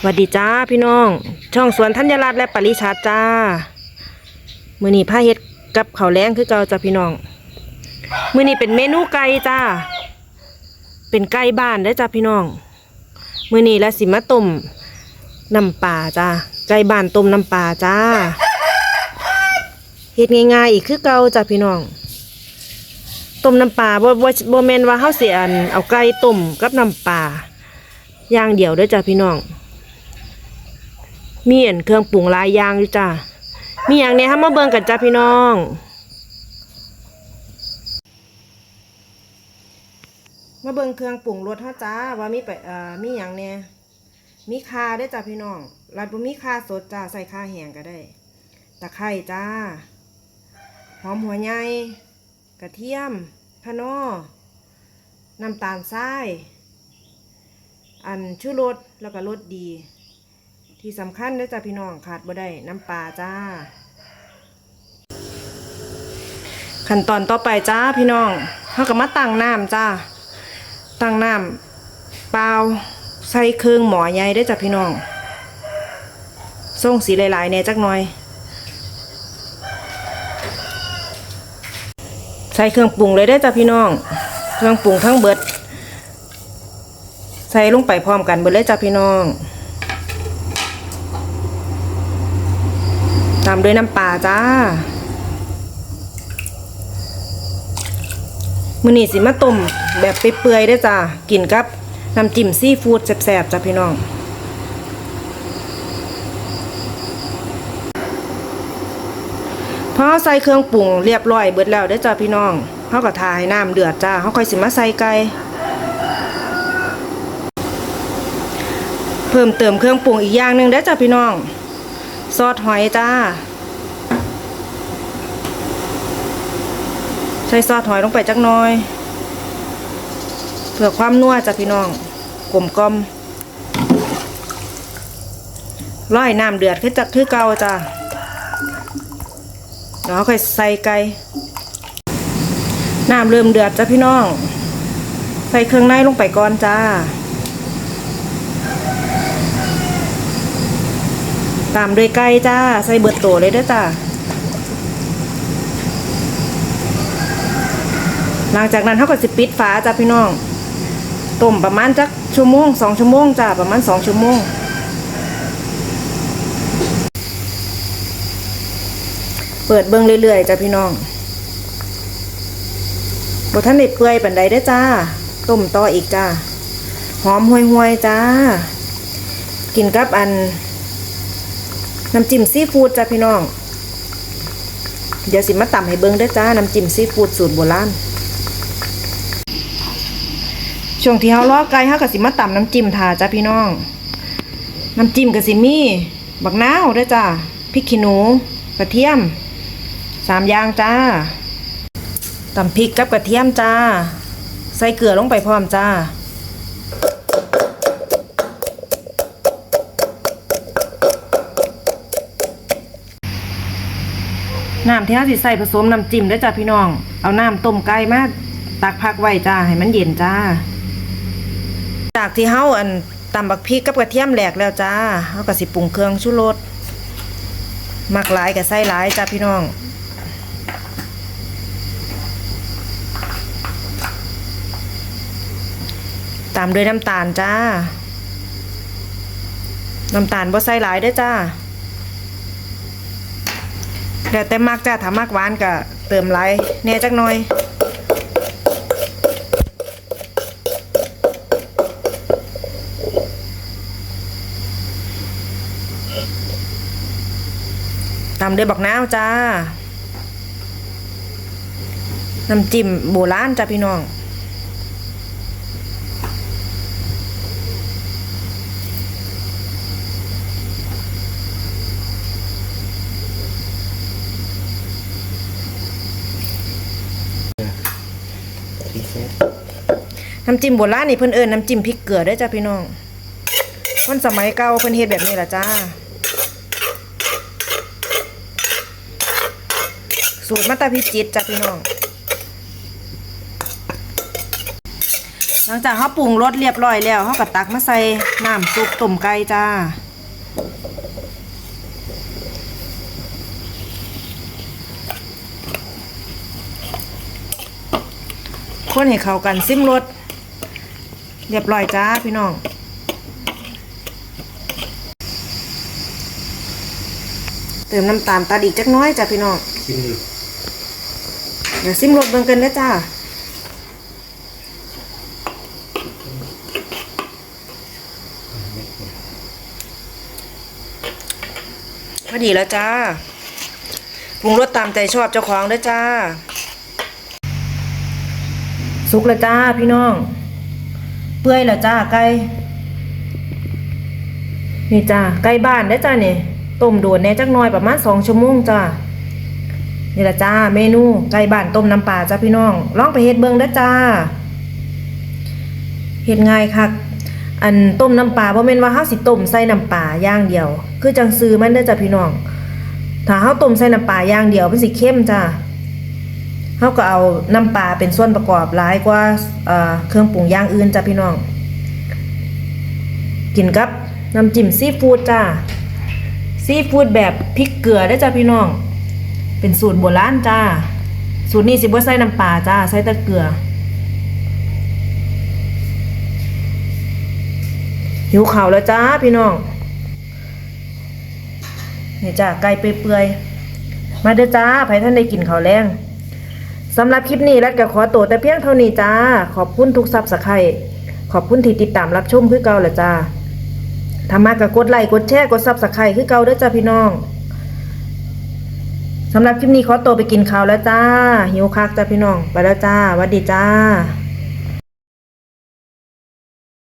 สวัสดีจ้าพี่น้อง ช่องสวนธัญรัตน์และปริชาจ้า มือนี้ผ้าเฮ็ดกับข้าวแล้งคือเก่าจ้าพี่น้อง มือนี้เป็นเมนูไก่จ้า เป็นไก่บ้านได้จ้าพี่น้อง มือนี้และสิมาต้มน้ำปลาจ้าไก่บ้านต้มน้ำปลาจ้าเฮ็ดง่ายๆอีกคือเก่าจ้าพี่น้องต้มน้ำปลาบ่บ่บ่แม่นว่าเฮาสิอันเอาไก่ต้มกับน้ำปลาอย่างเดียวเด้อจ้าพี่น้อง มีอันเครื่องปรุงหลายอย่างอยู่จ้ามีอย่างเนี้ยฮะมาเบิ่งกันจ้าพี่น้องมาเบิ่งเครื่องปรุงรสเฮาจ้าว่ามีไปเอ่อมีหยังแหน่มีข่าได้จ้าพี่น้องรัดบ่มีข่าสดจ้าใส่ข่าแห้งก็ได้ตะไคร้จ้าหอมหัวใหญ่กระเทียมพะโนอน้ำตาลทราย อันชูรสแล้วก็รสดี ที่สำคัญเด้อจ้าพี่น้องขาดบ่ได้น้ำปลาจ้า ขั้นตอนต่อไปจ้าพี่น้องเขาก็มาตั้งน้ำจ้าตั้งน้ำเปล่าใส่เครื่องหมอใหญ่ได้จ้าพี่น้องส่งสีหลายๆเนี่ยจักหน่อย ใส่เครื่องปรุงเลยได้จ้าพี่น้อง เครื่องปรุงทั้งเบิด ใส่ลงไปพร้อมกันเบิดเลยจ้าพี่น้อง ตามด้วยน้ำปลาจ้ามือนี้สิมาต้มแบบเปื่อยๆได้จ้ากินกับน้ำจิ้มซีฟู้ดแซ่บๆจ้าพี่น้อง พอใส่เครื่องปรุงเรียบร้อยเบิดแล้วได้จ้าพี่น้องเขาก็ทาให้น้ำเดือดจ้าเขาค่อยสิมาใส่ไก่เพิ่มเติมเครื่องปรุงอีกอย่างหนึ่งได้จ้าพี่น้อง ซอสหอยจ้า ใส่ซอสหอยลงไปจักน้อย เพื่อความนัวจ้ะพี่น้องกลมกลมร้อยน้ำเดือดขึ้นจากคือเก่าจ้ะเดี๋ยวเราค่อยใส่ไก่น้ำเริ่มเดือดจ้ะพี่น้อง ใส่เครื่องในลงไปก่อนจ้า ตามด้วยไก่จ้า ใส่เบิดโตเลยเด้อจ้าหลังจากนั้นเขาก็สิปิดฝาจ้าพี่น้องต้มประมาณจักชั่วโมงสองชั่วโมงจ้าประมาณสองชั่วโมงเปิดเบิ้งเรื่อยๆจ้าพี่น้องบท่านได้เปื่อยปันใดได้จ้า ต้มต่ออีกจ้า หอมห่วยๆจ้า กินกับอัน น้ำจิ้มซีฟู้ดจ้าพี่น้อง เดี๋ยวสิมาตำให้เบิ้งด้อจ้า น้ำจิ้มซีฟู้ดสูตรโบราณช่วงที่เฮาล้อไก่เฮาก็สิมาตำน้ำจิ้มทาจ้าพี่น้อง น้ำจิ้มก็สิมีบักนาวด้อจ้าพริกขี้หนูกระเทียมสามอย่างจ้าตำพริกกับกระเทียมจ้า ใส่เกลือลงไปพร้อมจ้า น้ำที่เราสิใส่ผสมน้ำจิ้มได้จ้าพี่น้อง เอาน้ำต้มไก่มาตักพักไว้จ้าให้มันเย็นจ้า จากที่เฮาอันตำบักพริกกับกระเทียมแหลกแล้วจ้าเฮาก็สิปรุงเครื่องชูรสมักหลายกับใส่หลายจ้าพี่น้องตามด้วยน้ำตาลจ้า น้ำตาลบ่ใส่หลายเด้อจ้า แล้วแต่มักจ้าถ้ามักหวานก็เติมไรแน่จักหน่อยตามด้วยบักนาวจ้า น้ำจิ้มโบราณจ้าพี่น้อง น้ำจิ้มโบราณนี่เพิ่นเอิญน้ำจิ้มพริกเกลือเด้จ้าพี่น้องคนสมัยเก่าเพิ่นเฮ็ดแบบนี้ล่ะจ้า สูตรมาตาพิจิตจ้าพี่น้องหลังหลังจากเขาปรุงรสเรียบร้อยแล้วเขาก็ตักมาใส่น้ำซุปต้มไก่จ้าคนให้เข้ากันซิมรส เรียบร้อยจ้าพี่น้อง เติมน้ำตาลตัดอีกจักหน้อยจ้ะพี่น้องกินอยู่เดี๋ยวซิมรสเบิ่งกันนะจ้าพอดีแล้วจ้าปรุงรสตามใจชอบเจ้าของเด้อจ้า สุกแล้วจ้าพี่น้อง เปื่อยแล้วจ้าไก่นี่จ้าไก่บ้านได้จ้าเนี่ยต้มโดนแน่จักน่อยประมาณสองชั่วโมงจ้านี่ละจ้าเมนูไก่บ้านต้มน้ำปลาจ้าพี่น้องลองไปเฮ็ดเบิ่งเด้จ้าเฮ็ดง่ายคักอันต้มน้ำปลาบ่แม่นว่าเฮาสิต้มใส่น้ำปลาอย่างเดียว คือจังซื้อมันเด้จ้าพี่น้องถ้าเฮาต้มใส่น้ำปลาอย่างเดียวมันสิเข้มจ้า เฮาก็เอาน้ำปลาเป็นส่วนประกอบหลายกว่าเเครื่องปรุงย่างอื่นจ้าพี่น้อง กินกับน้ำจิ้มซีฟู้ดจ้าซีฟู้ดแบบพริกเกลือได้จ้าพี่น้อง เป็นสูตรโบราณจ้าสูตรนี้สิบ่ใส่น้ำปลาจ้าใส่แต่เกลือหิวข่าวแล้วจ้าพี่น้องนี่จ้าไก่เปื่อยๆมาเด้อจ้าไผท่านได้กินข้าวแรง สำหรับคลิปนี้รัดก็ขอตัวแต่เพียงเท่านี้จ้า ขอบคุณทุกซับสไครขอบคุณที่ติดตามรับชมคือเก่าละจ้าถ้ามากก็กดไลค์กดแชร์กดซับสไครคือเก่าเด้อจ้าพี่น้องสำหรับคลิปนี้ขอตัวไปกินข้าวแล้วจ้า หิวคักจ้าพี่น้อง ไปแล้วจ้าสวัสดีจ้า